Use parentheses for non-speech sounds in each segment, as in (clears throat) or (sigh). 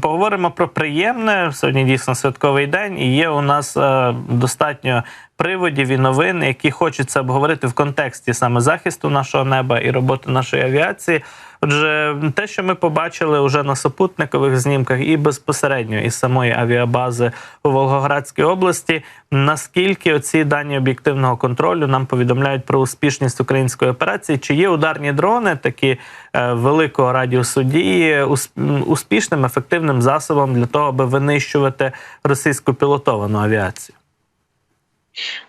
Поговоримо про приємне. Сьогодні дійсно святковий день, і є у нас е, достатньо приводів і новин, які хочеться обговорити в контексті саме захисту нашого неба і роботи нашої авіації. Отже, те, що ми побачили уже на супутникових знімках, і безпосередньо із самої авіабази у Волгоградській області, наскільки оці дані об'єктивного контролю нам повідомляють про успішність української операції? Чи є ударні дрони такі е, великого радіусу дії успішним ефективним засобом для того, аби винищувати російську пілотовану авіацію?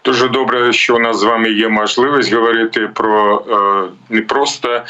Дуже добре, що у нас з вами є можливість говорити про е, не просто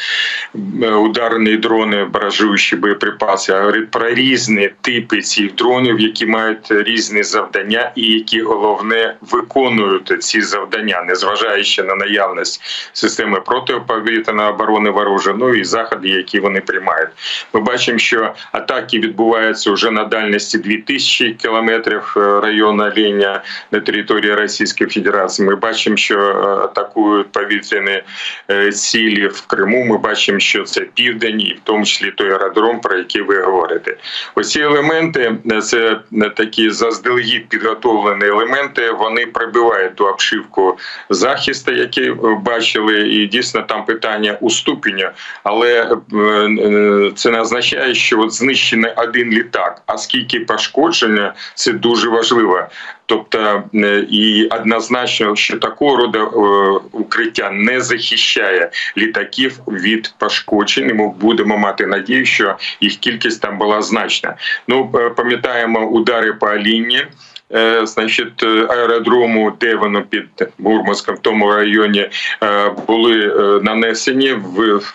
ударні дрони, баражуючі боєприпаси, а про різні типи цих дронів, які мають різні завдання, і які головне виконують ці завдання, незважаючи на наявність системи протиповітряної оборони ворожа, ну і заходи, які вони приймають. Ми бачимо, що атаки відбуваються вже на дальності 2000 кілометрів е, районна лінія на території Російської Федерації. Ми бачимо, що е, атакують повітряні е, цілі в Криму. Ми бачимо, що це південь, і в тому числі той аеродром, про який ви говорите. Оці елементи е, це такі заздалегідь підготовлені елементи. Вони прибивають ту обшивку захисту, які бачили, і дійсно там питання у ступеню, але е, це не означає, що от знищений один літак. А скільки пошкодження, це дуже важливо. Тобто е, і однозначно, що такого роду е, укриття не захищає літаків від пошкоджень. Ми будемо мати надію, що їх кількість там була значна. Ну е, пам'ятаємо удари по Аліні. Е, Значить, е, аеродрому, де воно під Мурманськом, в тому районі е, були нанесені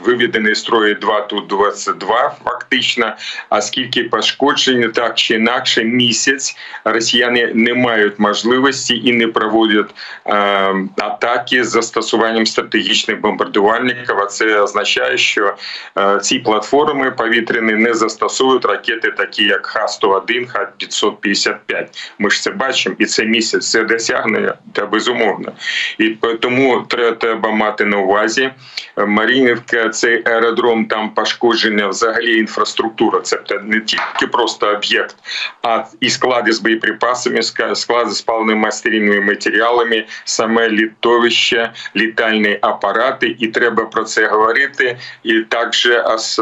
виведені з строю 2 ту 22 фактично. А скільки пошкоджень, так чи інакше, місяць росіяни не мають можливості і не проводять атаки з застосуванням стратегічних бомбардувальників. А це означає, що ці платформи повітряні не застосують ракети, такі як Х-101, Х-555. Ми ж це бачимо, і це місяць це досягнення та безумовно. І тому треба, треба мати на увазі. Е, Марінівка, цей аеродром, там пошкодження взагалі інфраструктура. Це не тільки просто об'єкт, а і склади з боєприпасами, склади з паливними мастеринними матеріалами, саме літовище, літальні апарати. І треба про це говорити. І також ос-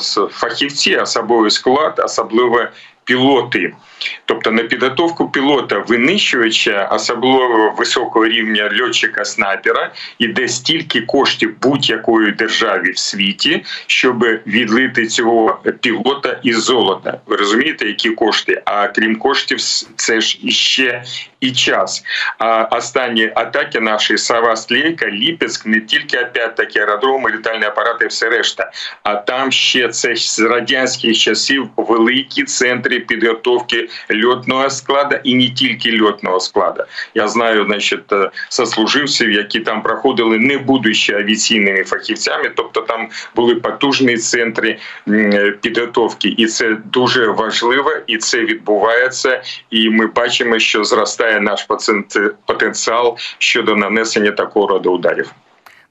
с- фахівці, особовий склад, особливо пілоти. Тобто на підготовку пілота винищувача, особливо високого рівня льотчика снайпера, іде стільки коштів будь-якої державі в світі, щоб відлити цього пілота із золота. Ви розумієте, які кошти? А крім коштів, це ж іще і час. А останні атаки наші Саваст-Лейка, Ліпецьк, не тільки опять-таки аеродроми, літальні апарати, все решта. А там ще це з радянських часів великі центри підготовки льотного складу і не тільки льотного складу. Я знаю, значить, е, сослуживців, які там проходили, не будучи авіаційними фахівцями, тобто там були потужні центри підготовки, і це дуже важливо, і це відбувається. І ми бачимо, що зростає наш поцен- потенціал щодо нанесення такого роду ударів.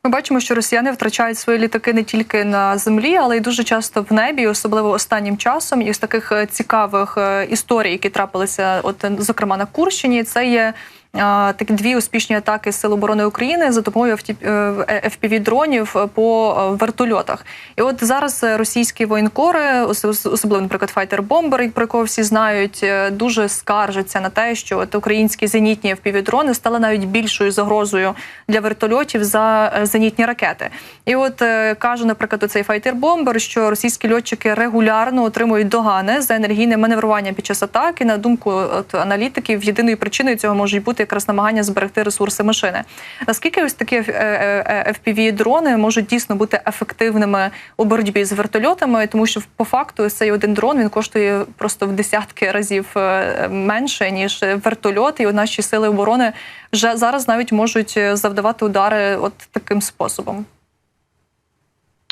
Ми бачимо, що росіяни втрачають свої літаки не тільки на землі, але й дуже часто в небі, особливо останнім часом. І з таких е, цікавих е, історій, які трапилися, от е, зокрема на Курщині, це є. Е, Такі дві успішні атаки Сил оборони України за допомогою fpv дронів по е, вертольотах. І от зараз е, російські воєнкори, ос- ос- особливо, наприклад, файтер бомбер, про якого всі знають, е, дуже скаржаться на те, що от українські зенітні fpv дрони стали навіть більшою загрозою для вертольотів за е, зенітні ракети. І от е, каже, наприклад, цей файтер бомбер, що російські льотчики регулярно отримують догани за енергійне маневрування під час атаки. На думку от аналітиків, єдиною причиною цього можуть бути якраз намагання зберегти ресурси машини. Наскільки ось такі fpv дрони можуть дійсно бути ефективними у боротьбі з вертольотами, тому що по факту цей один дрон він коштує просто в десятки разів е, менше ніж вертольот, і наші сили оборони вже зараз навіть можуть е, завдавати удари от таким способом.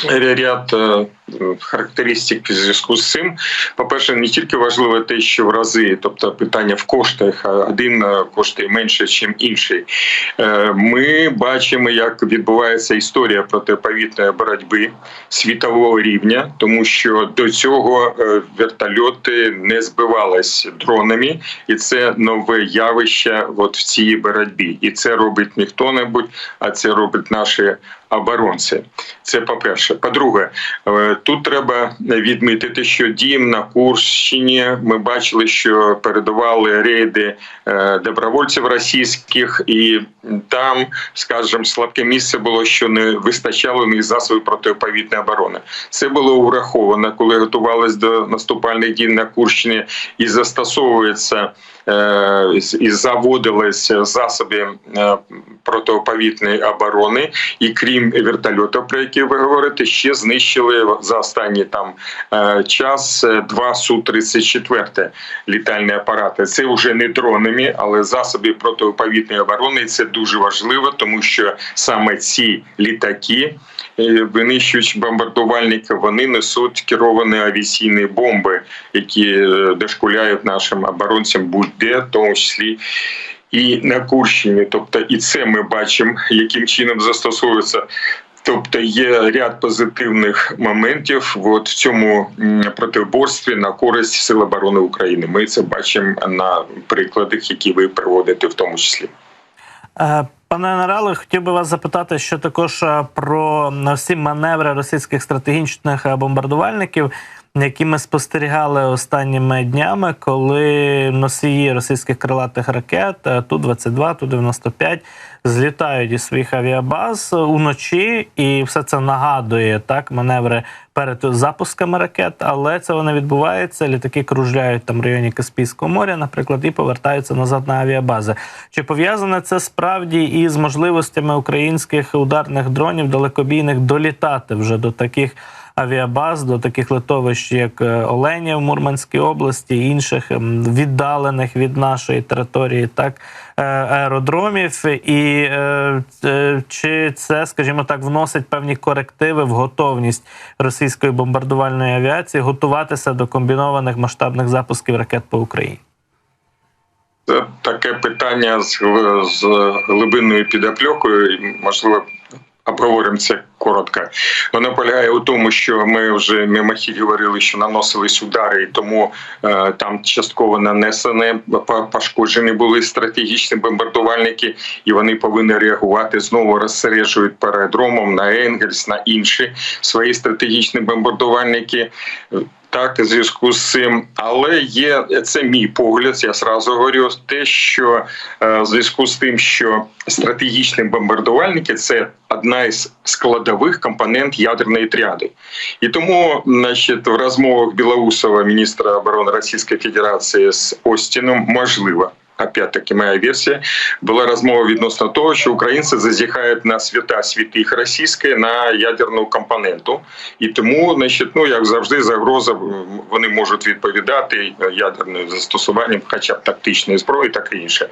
Ряд е, характеристик в зв'язку з цим. По-перше, не тільки важливо те, що в рази, тобто питання в коштах, один е, коштує менше, ніж інший. Е, Ми бачимо, як відбувається історія протиповітної боротьби світового рівня, тому що до цього вертольоти не збивались дронами, і це нове явище от в цій боротьбі. І це робить не хто-небудь, а це робить наші оборонці. Це по-перше. По-друге, е, тут треба відмітити, що дім на Курщині ми бачили, що передавали рейди е, добровольців російських, і там, скажімо, слабке місце було, що не вистачало в них засобів протиповітної оборони. Це було враховано, коли готувалися до наступальних дій на Курщині і застосовується і заводилися засоби е, протиповітної оборони, і крім вертольотів, про які ви говорите, ще знищили за останній там е, час е, два су 34 літальні апарати. Це вже не дронами, але засоби протиповітної оборони. Це дуже важливо, тому що саме ці літаки. Е, Винищуючи бомбардувальники, вони несуть керовані авіаційні бомби, які е, дошкуляють нашим оборонцям будь-де, в тому числі і на Курщині. Тобто, і це ми бачимо, яким чином застосовується. Тобто є ряд позитивних моментів от в цьому протиборстві на користь Сил оборони України. Ми це бачимо на прикладах, які ви приводите, в тому числі. Пане генерале, хотів би вас запитати, що також е, про всі маневри російських стратегічних е, бомбардувальників, які ми спостерігали останніми днями, коли носії російських крилатих ракет е, Ту-22, Ту-95 злітають із своїх авіабаз уночі, і все це нагадує так маневри перед запусками ракет, але цього не відбувається. Літаки кружляють там в районі Каспійського моря, наприклад, і повертаються назад на авіабази. Чи пов'язане це справді із можливостями українських ударних дронів далекобійних долітати вже до таких? Авіабаз до таких литовищ, як е, Оленя в Мурманській області, інших ем, віддалених від нашої території, так е, аеродромів, і е, чи це, скажімо так, вносить певні корективи в готовність російської бомбардувальної авіації готуватися до комбінованих масштабних запусків ракет по Україні? Це таке питання з, з глибинною підопльокою, і, можливо, обговоримо це коротко. Вона полягає у тому, що ми вже мимохідь говорили, що наносились удари, і тому е, там частково нанесені, пошкоджені були стратегічні бомбардувальники, і вони повинні реагувати. Знову розсереджують передромом на Енгельс, на інші свої стратегічні бомбардувальники. Так, в зв'язку з цим, але є це мій погляд. Я зразу говорю те, що е, в зв'язку з тим, що стратегічні бомбардувальники це одна із складових компонент ядерної тріади. І тому, значить, в розмовах Білоусова, міністра оборони Російської Федерації з Остіном, можливо. Опять-таки, моя версія була розмова відносно того, що українці зазіхають на свята святих російської на ядерну компоненту, і тому, значить, ну як завжди, загроза вони можуть відповідати ядерним застосуванням, хоча б тактичної зброї, так і інше.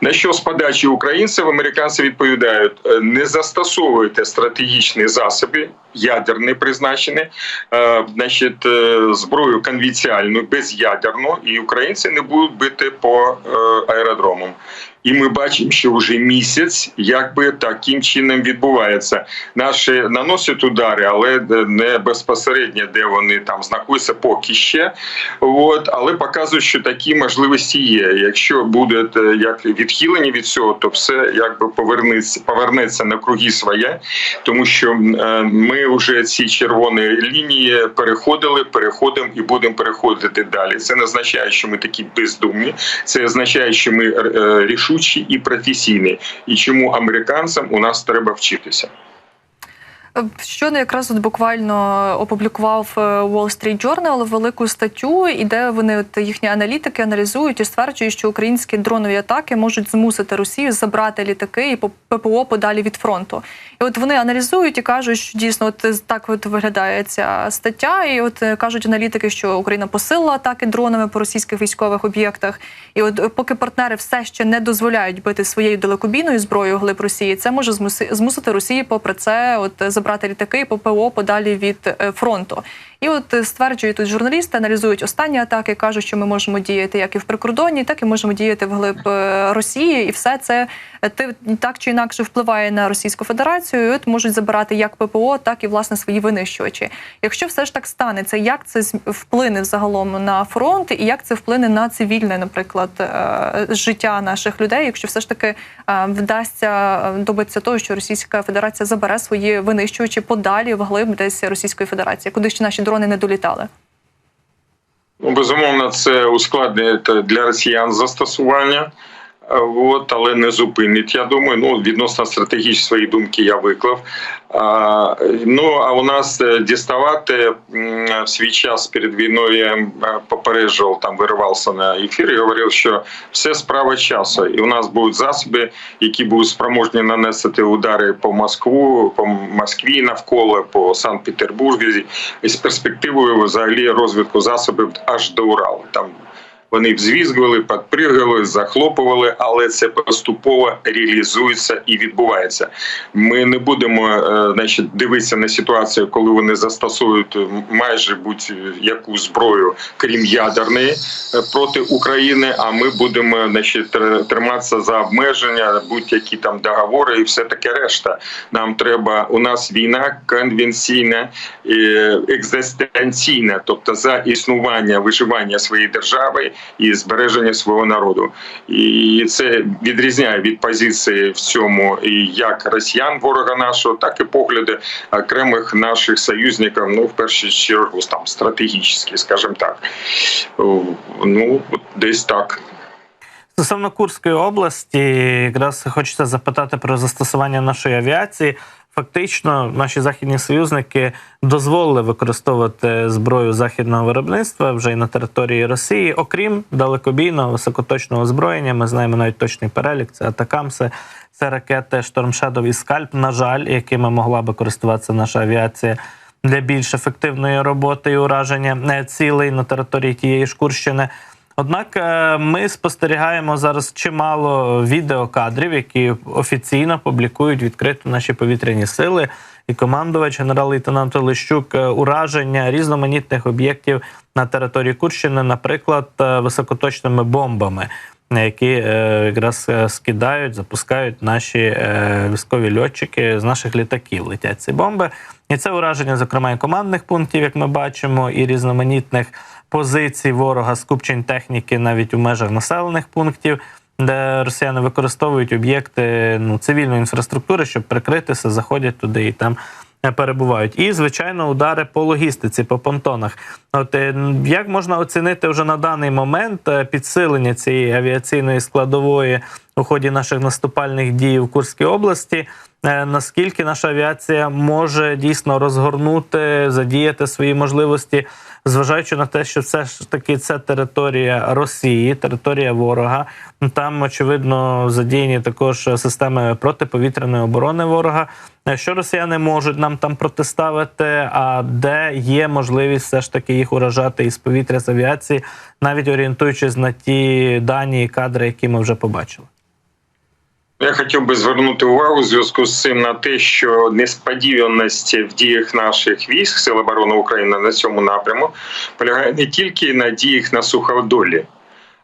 На що з подачі українців американці відповідають: «Е, не застосовуйте стратегічні засоби. Ядерні призначені, е, значить, е, зброю конвенціальну, безядерну, і українці не будуть бити по аеродромам. І ми бачимо, що вже місяць якби таким чином відбувається. Наші наносять удари, але не безпосередньо, де вони там знаходяться поки ще. От, але показують, що такі можливості є. Якщо буде е, як відхилені від цього, то все якби повернеться, повернеться на круги своє, тому що е, ми вже ці червоні лінії переходили, переходимо і будемо переходити далі. Це не означає, що ми такі бездумні. Це означає, що ми е, рішучі і професійні. І чому американцям у нас треба вчитися. Щойно якраз от буквально опублікував е, Wall Street Journal велику статтю, і де вони от їхні аналітики аналізують і стверджують, що українські дронові атаки можуть змусити Росію забрати літаки і по- ППО подалі від фронту. І от вони аналізують і кажуть, що дійсно от так от виглядає ця стаття. І от е, кажуть аналітики, що Україна посилила атаки дронами по російських військових об'єктах. І от е, поки партнери все ще не дозволяють бити своєю далекобійною зброєю глиб Росії, це може змуси- змусити Росії, попри це, от забрати забрати літаки ППО подалі від е, фронту. І от е, стверджують тут журналісти, аналізують останні атаки, кажуть, що ми можемо діяти як і в прикордонні, так і можемо діяти вглиб е, Росії, і все це е, так чи інакше впливає на Російську Федерацію. І от можуть забирати як ППО, так і власне свої винищувачі. Якщо все ж так станеться, як це вплине взагалом на фронт, і як це вплине на цивільне, наприклад, життя наших людей, якщо все ж таки вдасться добитися того, що Російська Федерація забере свої винищувачі подалі вглиб десь Російської Федерації, куди ще наші дрони не долітали. Ну, безумовно, це ускладнює для росіян застосування. От, але не зупинить. Я думаю, ну відносно стратегічної свої думки я виклав. А, ну а у нас е, діставати в свій час перед війною я е, попереджував, там виривався на ефір і говорив, що все справа часу, і у нас будуть засоби, які будуть спроможні нанести удари по Москву, по Москві навколо, по Санкт-Петербургу, і з перспективою взагалі розвитку засобів аж до Уралу. Там вони взвізгували, підпригували, захлопували, але це поступово реалізується і відбувається. Ми не будемо е, значить, дивитися на ситуацію, коли вони застосують майже будь-яку зброю, крім ядерної, е, проти України. А ми будемо значить, тр- триматися за обмеження, будь-які там договори і все таке решта. Нам треба у нас війна конвенційна, е, екзистенційна, тобто за існування, виживання своєї держави і збереження свого народу. І це відрізняє від позиції в цьому і як росіян, ворога нашого, так і погляди окремих наших союзників. Ну в першу чергу там стратегічні, скажімо так. Ну десь так. Стосовно Курської області, якраз хочеться запитати про застосування нашої авіації. Фактично, наші західні союзники дозволили використовувати зброю західного виробництва вже й на території Росії, окрім далекобійного високоточного озброєння. Ми знаємо навіть точний перелік. Це Атакамси, це ракети Shadow і Скальп, на жаль, якими могла би користуватися наша авіація для більш ефективної роботи і ураження е, цілей на території тієї ж Курщини. Однак е, ми спостерігаємо зараз чимало відеокадрів, які офіційно публікують відкрито наші повітряні сили. І командувач генерал-лейтенант Лищук е, ураження різноманітних об'єктів на території Курщини, наприклад, е, високоточними бомбами, які якраз скидають, запускають наші військові льотчики з наших літаків. Летять ці бомби. І це ураження, зокрема, і командних пунктів, як ми бачимо, і різноманітних позицій ворога, скупчень техніки навіть у межах населених пунктів, де росіяни використовують об'єкти ну, цивільної інфраструктури, щоб прикритися, заходять туди і там е, перебувають. І, звичайно, удари по логістиці, по понтонах. От е, як можна оцінити вже на даний момент е, підсилення цієї авіаційної складової у ході наших наступальних дій в Курській області? Наскільки наша авіація може дійсно розгорнути, задіяти свої можливості, зважаючи на те, що все ж таки це територія Росії, територія ворога. Там очевидно задіяні також системи протиповітряної оборони ворога. Е, Що росіяни можуть нам там протиставити? А де є можливість все ж таки їх уражати із повітря з авіації, навіть орієнтуючись на ті дані і кадри, які ми вже побачили. Я хотів би звернути увагу в зв'язку з цим на те, що несподіваність в діях наших військ Сил оборони України на цьому напряму полягає не тільки на діях на суходолі,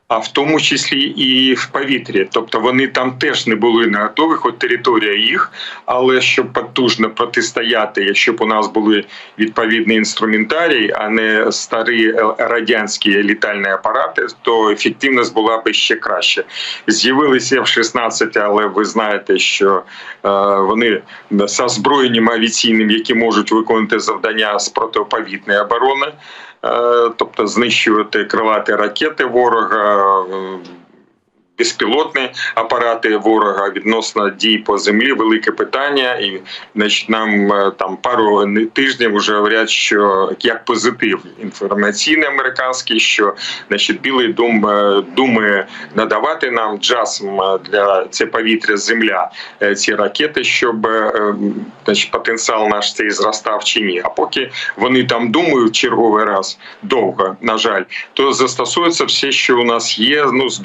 а в тому числі і в повітрі. Тобто вони там теж не були не готові, хоч територія їх, але щоб потужно протистояти, якщо б у нас були відповідні інструментарії, а не старі е, радянські літальні апарати, то ефективність була б ще краще. З'явилися F-16, але ви знаєте, що е, вони з озброєнням авіаційним, які можуть виконувати завдання з протиповітної оборони. Е, тобто знищувати крилаті ракети ворога. Безпілотні апарати ворога відносно дій по землі велике питання, і значить, нам е, там пару тижнів вже говорять, що як позитив інформаційний американський, що значить білий дум е, думає надавати нам джасм е, для це повітря, земля, ці ракети, щоб значить, потенціал наш цей зростав чи ні. А поки вони там думають черговий раз довго, на жаль, то застосується все, що у нас є, ну з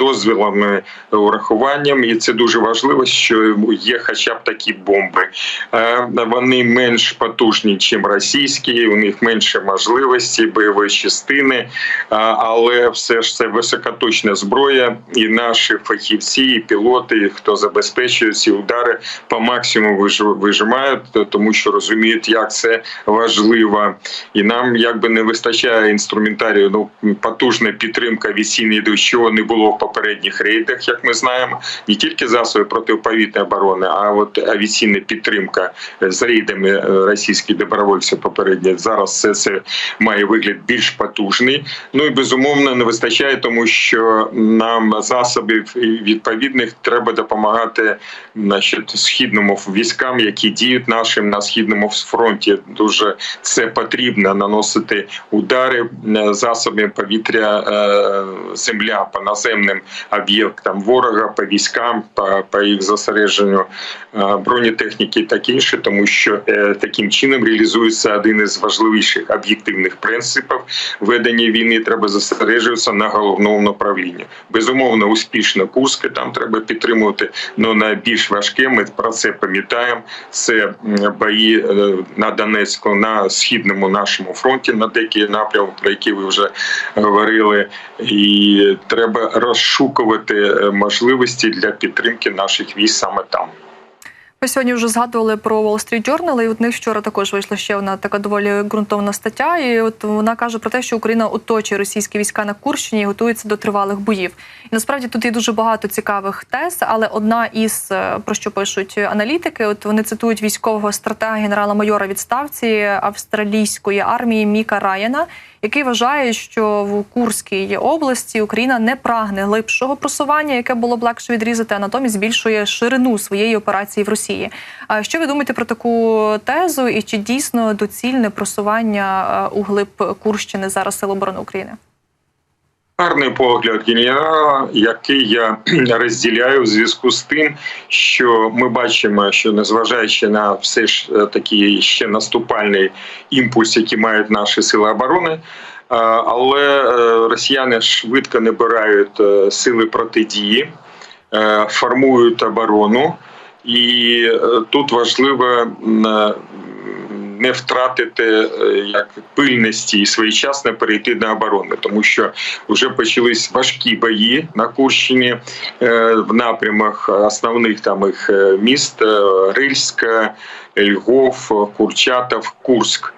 належними урахуванням, і це дуже важливо, що є хоча б такі бомби. Е, Вони менш потужні, ніж російські. У них менше можливості, бойової частини, але все ж це високоточна зброя, і наші фахівці, і пілоти, хто забезпечує ці удари, по максимуму виж- вижимають, тому що розуміють, як це важливо, і нам якби не вистачає інструментарію. Ну потужна підтримка авіаційної, до чого не було в попередніх рейдах, як ми знаємо, не тільки засоби протиповітряної оборони, а от авіаційна підтримка з рейдами е, російських добровольців попередньо. Зараз все це має вигляд більш потужний. Ну і безумовно не вистачає, тому що нам засобів відповідних треба допомагати значить, східному військам, які діють нашим на східному фронті. Дуже це потрібно наносити удари е, засобами повітря, е, земля по наземним об'єктам ворога, по військам, по, по їх зосередженню е, бронетехніки, і таке інше, тому що е, таким чином реалізується один із важливіших об'єктивних принципів ведення війни. Треба зосереджуватися на головному направлінні. Безумовно, успішно Курське там треба підтримувати. але на більш важке ми про це пам'ятаємо. Це бої е, на Донецьку, на східному нашому фронті, на деякі напрямки, про які ви вже говорили, і треба розшукувати можливості для підтримки наших військ саме там. Ми сьогодні вже згадували про Wall Street Journal, і от них вчора також вийшла ще одна така доволі ґрунтовна стаття. І от вона каже про те, що Україна оточує російські війська на Курщині і готується до тривалих боїв. І насправді тут є дуже багато цікавих тез, але одна із е, про що пишуть аналітики, от вони цитують військового стратега генерала-майора відставці австралійської армії Міка Раяна, який вважає, що в Курській області Україна не прагне глибшого просування, яке було б легше відрізати, а натомість збільшує ширину своєї операції в Росії. А що ви думаєте про таку тезу? І чи дійсно доцільне просування е, у глиб Курщини зараз Сил оборони України? Гарний погляд генерала, який я (clears throat) розділяю в зв'язку з тим, що ми бачимо, що незважаючи на все ж е, такий ще наступальний імпульс, який мають наші сили оборони. е, Але е, росіяни швидко набирають сили протидії, формують оборону, і тут важливо не втратити е, як пильності і своєчасно перейти на оборону, тому що вже почались важкі бої на Курщині е, в напрямах основних там їх е, міст Рильська, Львов, Курчатов, Курськ.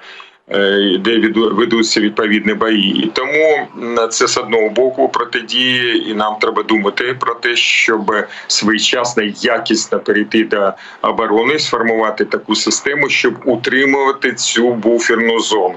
Е, Де ведуться відповідні бої, тому це з одного боку протидії, і нам треба думати про те, щоб своєчасно якісно перейти до оборони, сформувати таку систему, щоб утримувати цю буферну зону.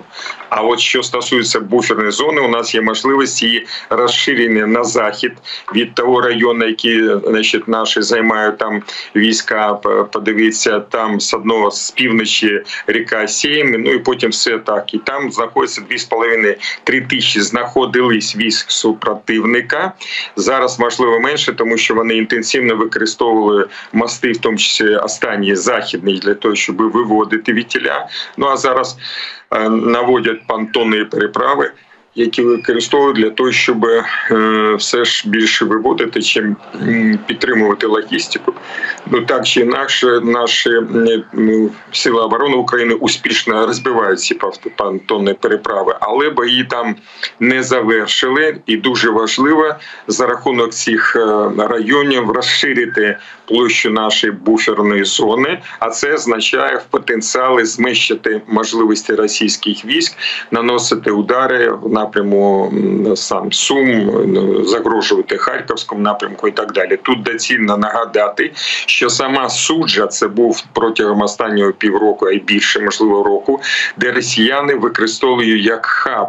А от що стосується буферної зони, у нас є можливість її розширення на захід від того району, який значить, наші займають там війська. Подивіться, там з одного з півночі ріка Сєм, ну і потім все так. І там знаходиться 2,5-3 тисячі знаходились військ супротивника. Зараз можливо менше, тому що вони інтенсивно використовували мости, в тому числі останні західні, для того, щоб виводити вітіля. Ну а зараз е, наводять понтонні переправи. Які використовують для того, щоб е, все ж більше виводити, чим підтримувати логістику. Ну так чи інакше, наші ну, сили оборони України успішно розбивають ці понтонні переправи, але бої там не завершили, і дуже важливо за рахунок цих е, районів розширити площу нашої буферної зони. А це означає в потенціалі зміщити можливості російських військ, наносити удари в напряму сам Сум, загрожувати Харківському напрямку і так далі. Тут доцільно нагадати, що сама суджа це був протягом останнього півроку, а більше можливо року, де росіяни використовують як хаб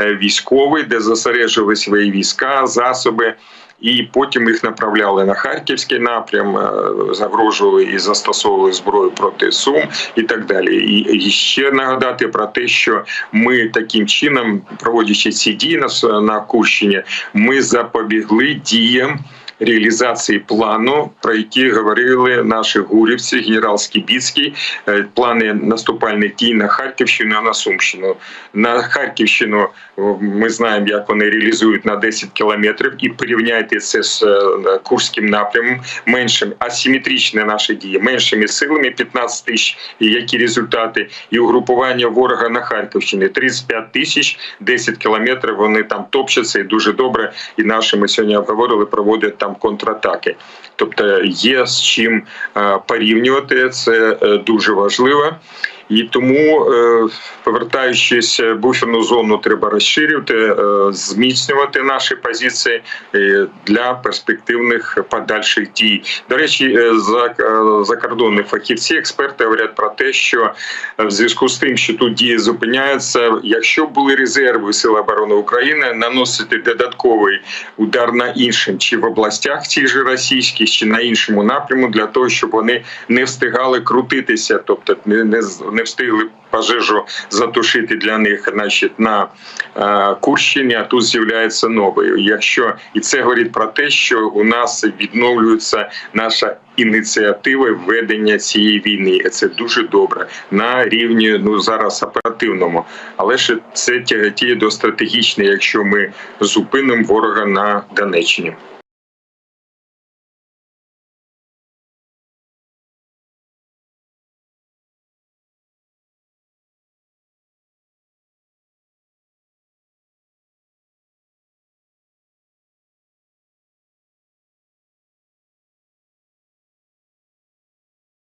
е, військовий, де зосереджували свої війська, засоби. І потім їх направляли на харківський напрям, е, загрожували і застосовували зброю проти Сум і так далі. І ще нагадати про те, що ми таким чином, проводячи ці дії на Курщині, ми запобігли діям реалізації плану, про який говорили наші гурівці, генерал Скібіцький, е, плани наступальних дій на Харківщину і на Сумщину. На Харківщину ми знаємо, як вони реалізують на 10 кілометрів, і порівняйте це з е, Курським напрямом меншим, асиметричні наші дії, меншими силами 15 тисяч. Які результати? І угрупування ворога на Харківщині 35 тисяч, 10 кілометрів. Вони там топчаться і дуже добре. І наші ми сьогодні обговорили, проводять там контратаки. Тобто є з чим е, порівнювати. Це е, дуже важливо. І тому, е, повертаючись в буферну зону, треба розширювати, е, зміцнювати наші позиції е, для перспективних подальших дій. До речі, е, за е, закордонні фахівці, експерти говорять про те, що е, в зв'язку з тим, що тут дії зупиняються, якщо були резерви Сил оборони України, наносити додатковий удар на іншим, чи в областях ті ж російських, чи на іншому напряму, для того, щоб вони не встигали крутитися, тобто не, не, не встигли пожежу затушити для них, значить, на е, Курщині, а тут з'являється новий. Якщо і це говорить про те, що у нас відновлюється наша ініціатива ведення цієї війни. І Це дуже добре на рівні ну зараз оперативному, але ж це тяготіє до стратегічної, якщо ми зупинимо ворога на Донеччині.